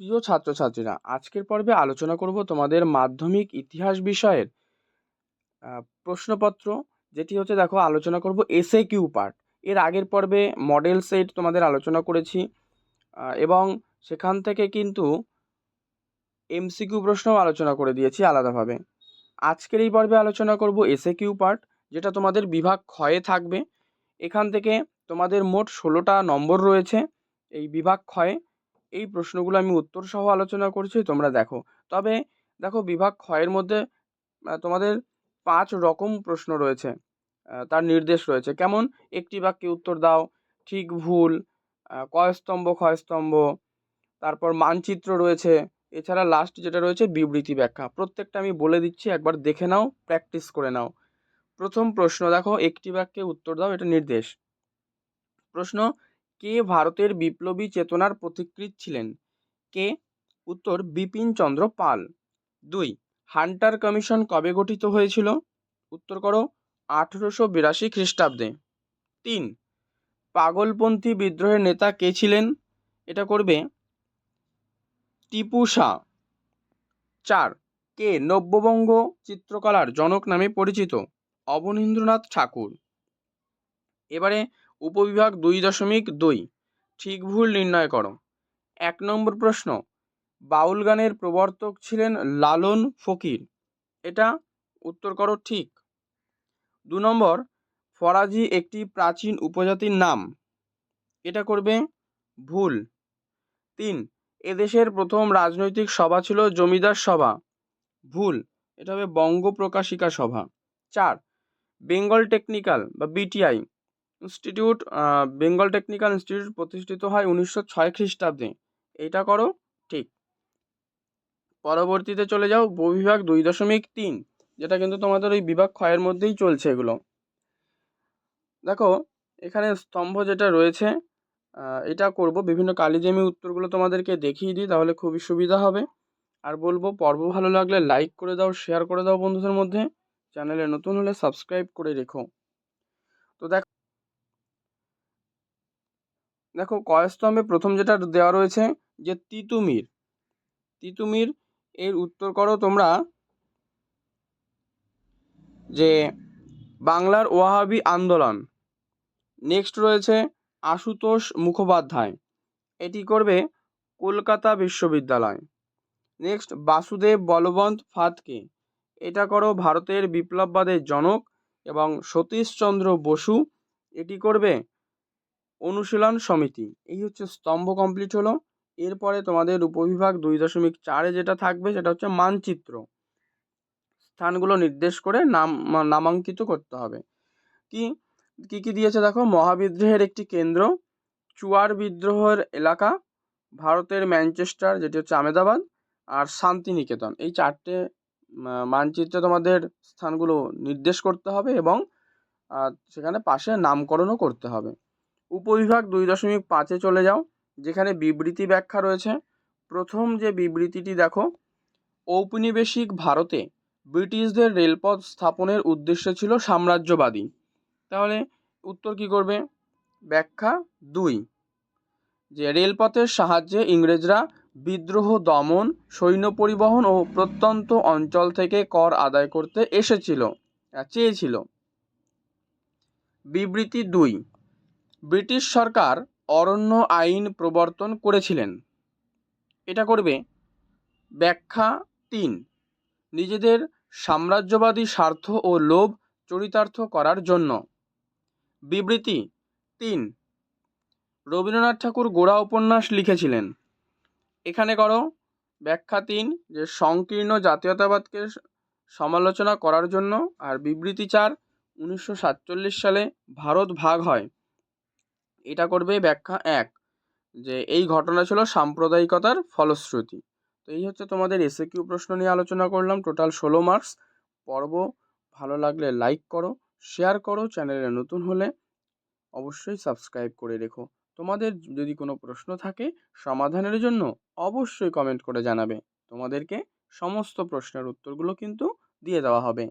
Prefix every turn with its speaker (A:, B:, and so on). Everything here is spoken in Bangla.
A: প্রিয় ছাত্রছাত্রীরা, আজকের পর্বে আলোচনা করব তোমাদের মাধ্যমিক ইতিহাস বিষয়ের প্রশ্নপত্র, যেটি হচ্ছে দেখো আলোচনা করব এসএ কিউ পার্ট এর আগের পর্বে মডেল সেট তোমাদের আলোচনা করেছি এবং সেখান থেকে কিন্তু এমসিকিউ প্রশ্নও আলোচনা করে দিয়েছি আলাদাভাবে। আজকের এই পর্বে আলোচনা করব এসএ কিউ পার্ট যেটা তোমাদের বিভাগ ক্ষয়ে থাকবে। এখান থেকে তোমাদের মোট ষোলোটা নম্বর রয়েছে, এই বিভাগ ক্ষয়ে। এই প্রশ্নগুলো আমি উত্তর সহ আলোচনা করছি তোমরা দেখো। তবে দেখো বিভাগ ক্ষয়ের মধ্যে তোমাদের পাঁচ রকম প্রশ্ন রয়েছে তার নির্দেশ রয়েছে। কেমন? একটি বাক্যে উত্তর দাও ঠিক ভুল আহ, কয় স্তম্ভ ক্ষয় স্তম্ভ তারপর মানচিত্র রয়েছে এছাড়া লাস্ট যেটা রয়েছে বিবৃতি ব্যাখ্যা। প্রত্যেকটা আমি বলে দিচ্ছি একবার দেখে নাও প্র্যাকটিস করে নাও। প্রথম প্রশ্ন দেখো একটি বাক্যে উত্তর দাও এটা নির্দেশ। প্রশ্ন কে ভারতের বিপ্লবী চেতনার পথিকৃৎ ছিলেন? কে? উত্তর, বিপিন চন্দ্র পাল। দুই, হান্টার কমিশন কবে গঠিত হয়েছিল? উত্তর করো, আঠেরোশো বিরাশি খ্রিস্টাব্দে। তিন, পাগলপন্থী বিদ্রোহের নেতা কে ছিলেন? এটা করবে টিপু শাহ। চার, কে নব্যবঙ্গ চিত্রকলার জনক নামে পরিচিত? অবনীন্দ্রনাথ ঠাকুর। এবারে উপবিভাগ দুই দশমিক দুই। ঠিক ভুল নির্ণয় করো। এক নম্বর প্রশ্ন, বাউল গানের প্রবর্তক ছিলেন লালন ফকির। এটা উত্তর করো ঠিক। দু নম্বর, ফরাজি একটি প্রাচীন উপজাতির নাম। এটা করবে ভুল। তিন, এদেশের প্রথম রাজনৈতিক সভা ছিল জমিদার সভা। ভুল, এটা হবে বঙ্গ প্রকাশিকা সভা। চার, বেঙ্গল টেকনিক্যাল বা BTI. Institute Bengal technical institute প্রতিষ্ঠিত হয় উনিশশো ছয় খ্রিস্টাব্দে। এটা করো, ঠিক। পরবর্তীতে চলে যাও উপবিভাগ দুই দশমিক তিন, যেটা কিন্তু তোমাদের ওই বিভাগ ক্ষয়ের মধ্যেই চলছে এগুলো। দেখো, এখানে স্তম্ভ যেটা রয়েছে এটা করব। বিভিন্ন কালিজে আমি উত্তরগুলো তোমাদেরকে দেখিয়ে দিই, তাহলে খুবই সুবিধা হবে। আর বলব, পর্ব ভালো লাগলে লাইক করে দাও, শেয়ার করে দাও বন্ধুদের মধ্যে। চ্যানেলে নতুন হলে সাবস্ক্রাইব করে রেখো। তো দেখো দেখো, কয়স্তম্ভে প্রথম যেটা দেওয়া রয়েছে যে তিতুমির। তিতুমির, এর উত্তর করো তোমরা যে বাংলার ওয়াহাবি আন্দোলন। নেক্সট রয়েছে আশুতোষ মুখোপাধ্যায়। এটি করবে কলকাতা বিশ্ববিদ্যালয়। নেক্সট বাসুদেব বলবন্ত ফাতকে। এটা করো ভারতের বিপ্লববাদের জনক এবং সতীশচন্দ্র বসু। এটি করবে অনুশীলন সমিতি। এই হচ্ছে স্তম্ভ কমপ্লিট হলো। এরপরে তোমাদের উপবিভাগ দুই দশমিক চারে যেটা থাকবে সেটা হচ্ছে মানচিত্র। স্থানগুলো নির্দেশ করে নাম, নামাঙ্কিত করতে হবে। কি কি কি দিয়েছে দেখো? মহাবিদ্রোহের একটি কেন্দ্র, চুয়ার বিদ্রোহের এলাকা, ভারতের ম্যানচেস্টার, যেটি হচ্ছে আমেদাবাদ, আর শান্তিনিকেতন। এই চারটে মানচিত্রে তোমাদের স্থানগুলো নির্দেশ করতে হবে এবং সেখানে পাশে নামকরণও করতে হবে। উপবিভাগ দুই দশমিক পাঁচে চলে যাও, যেখানে বিবৃতি ব্যাখ্যা রয়েছে। প্রথম যে বিবৃতিটি দেখো, ঔপনিবেশিক ভারতে ব্রিটিশদের রেলপথ স্থাপনের উদ্দেশ্য ছিল সাম্রাজ্যবাদী। তাহলে উত্তর কি করবে? ব্যাখ্যা দুই, যে রেলপথের সাহায্যে ইংরেজরা বিদ্রোহ, দমন, সৈন্য পরিবহন ও প্রত্যন্ত অঞ্চল থেকে কর আদায় করতে এসেছিল চেয়েছিল। বিবৃতি দুই ব্রিটিশ সরকার অরণ্য আইন প্রবর্তন করেছিলেন। এটা করবে ব্যাখ্যা তিন। নিজেদের সাম্রাজ্যবাদী স্বার্থ ও লোভ চরিতার্থ করার জন্য। বিবৃতি তিন। রবীন্দ্রনাথ ঠাকুর গোড়া উপন্যাস লিখেছিলেন। এখানে করো ব্যাখ্যা তিন, যে সংকীর্ণ জাতীয়তাবাদকে সমালোচনা করার জন্য, আর বিবৃতি চার, উনিশশো সাতচল্লিশ সালে ভারত ভাগ হয়। এটা করবে ব্যাখ্যা এক, যে এই ঘটনা ছিল সাম্প্রদায়িকতার ফলশ্রুতি। তো এই হচ্ছে তোমাদের এসে কিউ প্রশ্ন নিয়ে আলোচনা করলাম। টোটাল ষোলো মার্কস পর্ব ভালো লাগলে লাইক করো শেয়ার করো চ্যানেলে নতুন হলে অবশ্যই সাবস্ক্রাইব করে রেখো। তোমাদের যদি কোনো প্রশ্ন থাকে সমাধানের জন্য অবশ্যই কমেন্ট করে জানাবে। তোমাদেরকে সমস্ত প্রশ্নের উত্তরগুলো কিন্তু দিয়ে দেওয়া হবে।